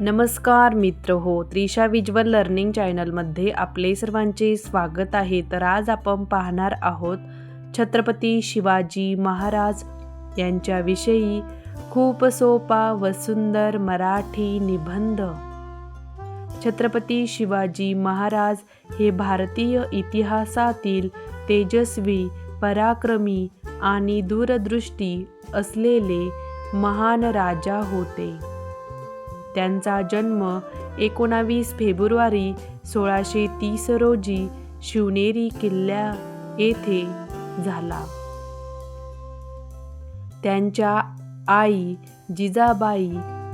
नमस्कार मित्र हो त्रिशा विज्वल लर्निंग चॅनलमध्ये आपले सर्वांचे स्वागत आहे. तर आज आपण पाहणार आहोत छत्रपती शिवाजी महाराज यांच्याविषयी खूप सोपा व सुंदर मराठी निबंध. छत्रपती शिवाजी महाराज हे भारतीय इतिहासातील तेजस्वी पराक्रमी आणि दूरदृष्टी असलेले महान राजा होते. त्यांचा जन्म एकोणावीस फेब्रुवारी सोळाशे तीस रोजी शिवनेरी किल्ल्या येथे झाला. त्यांच्या आई जिजाबाई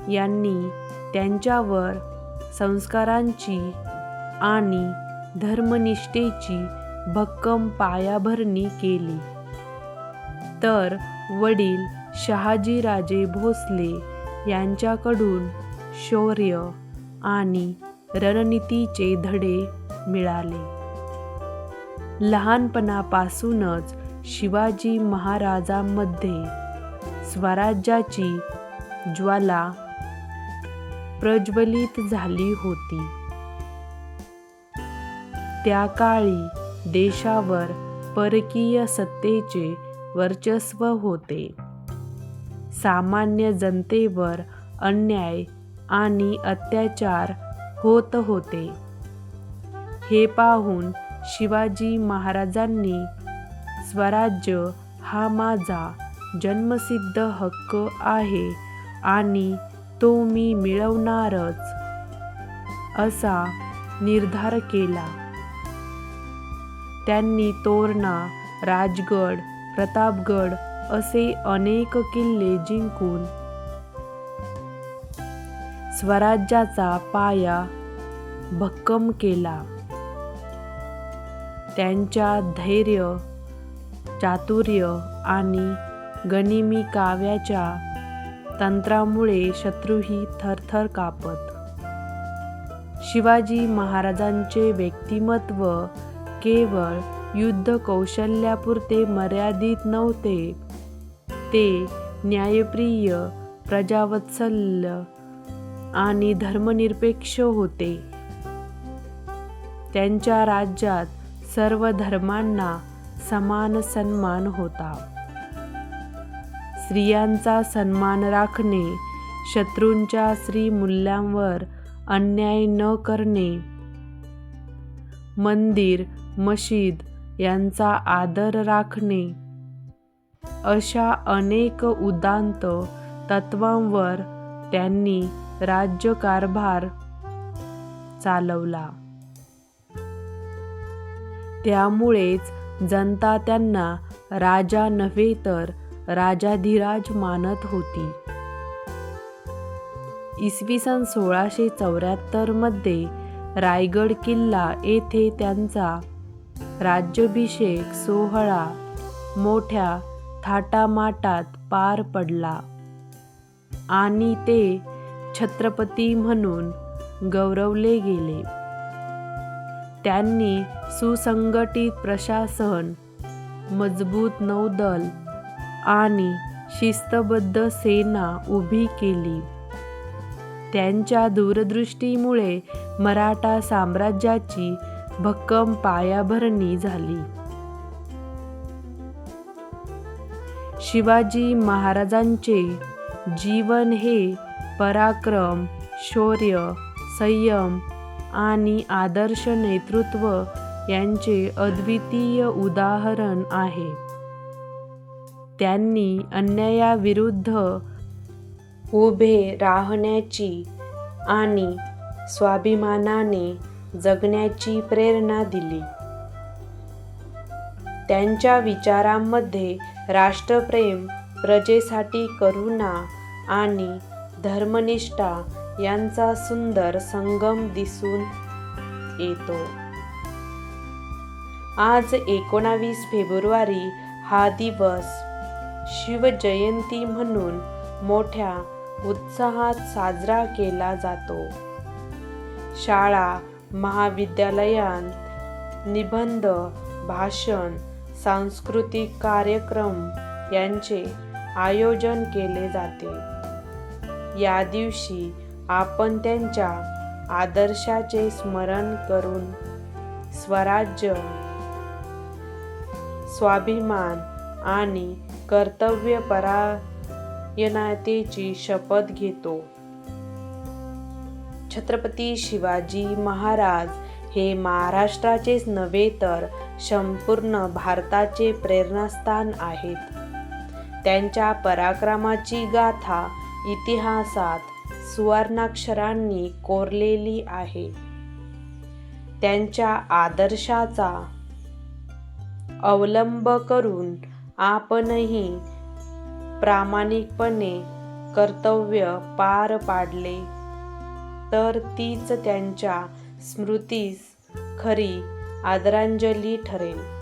यांनी त्यांच्यावर संस्कारांची आणि धर्मनिष्ठेची भक्कम पायाभरणी केली. तर वडील शहाजीराजे भोसले यांच्याकडून शौर्य आणि रणनीतीचे धडे मिळाले. लहानपणापासूनच शिवाजी महाराजांमध्ये स्वराज्याची ज्वाला प्रज्वलित झाली होती. त्या काळी देशावर परकीय सत्तेचे वर्चस्व होते. सामान्य जनतेवर अन्याय आणि अत्याचार होत होते. हे पाहून शिवाजी महाराजांनी स्वराज्य हा माझा जन्मसिद्ध हक्क आहे आणि तो मी मिळवणारच असा निर्धार केला. त्यांनी तोरणा राजगड प्रतापगड असे अनेक किल्ले जिंकून स्वराज्याचा पाया भक्कम केला. त्यांच्या धैर्य चातुर्य आणि गनिमी काव्याच्या तंत्रामुळे शत्रूही थरथर कापत. शिवाजी महाराजांचे व्यक्तिमत्व केवळ युद्ध कौशल्यापुरते मर्यादित नव्हते. ते न्यायप्रिय प्रजावत्सल्य आणि धर्मनिरपेक्ष होते. त्यांच्या राज्यात सर्व धर्मांना समान सन्मान होता. स्त्रियांचा सन्मान राखणे शत्रूंच्या स्त्रीमूल्यांवर अन्याय न करणे. मंदिर मशीद यांचा आदर राखणे. अशा अनेक उदांत तत्वांवर त्यांनी राज्यकारभार चालवला. त्यामुळेच जनता त्यांना राजा नव्हे तर राजाधिराज मानत होती. इसवी सन सोळाशे चौऱ्याहत्तरमध्ये रायगड किल्ला येथे त्यांचा राज्याभिषेक सोहळा मोठ्या थाटामाटात पार पडला आणि ते छत्रपती म्हणून गौरवले गेले. त्यांनी सुसंघटित प्रशासन मजबूत नौदल आणि शिस्तबद्ध सेना उभी केली. त्यांच्या दूरदृष्टीमुळे मराठा साम्राज्याची भक्कम पायाभरणी झाली. शिवाजी महाराजांचे जीवन हे पराक्रम शौर्य संयम आणि आदर्श नेतृत्व यांचे अद्वितीय उदाहरण आहे. त्यांनी अन्यायाविरुद्ध उभे राहण्याची आणि स्वाभिमानाने जगण्याची प्रेरणा दिली. त्यांच्या विचारांमध्ये राष्ट्रप्रेम प्रजेसाठी करुणा आणि धर्मनिष्ठा यांचा सुंदर संगम दिसून येतो. आज एकोणावीस फेब्रुवारी हा दिवस शिवजयंती म्हणून मोठ्या उत्साहात साजरा केला जातो. शाळा महाविद्यालयात निबंध भाषण सांस्कृतिक कार्यक्रम यांचे आयोजन केले जाते. या दिवशी आपण त्यांच्या आदर्शाचे स्मरण करून स्वराज्य स्वाभिमान आणि कर्तव्यपरायणतेची शपथ घेतो. छत्रपती शिवाजी महाराज हे महाराष्ट्राचेच नव्हे तर संपूर्ण भारताचे प्रेरणास्थान आहेत. त्यांच्या पराक्रमाची गाथा इतिहासात सुवर्णाक्षरांनी कोरलेली आहे. त्यांच्या आदर्शाचा अवलंब करून आपणही प्रामाणिकपणे कर्तव्य पार पाडले तर तीच त्यांच्या स्मृतीस खरी आदरांजली ठरेल.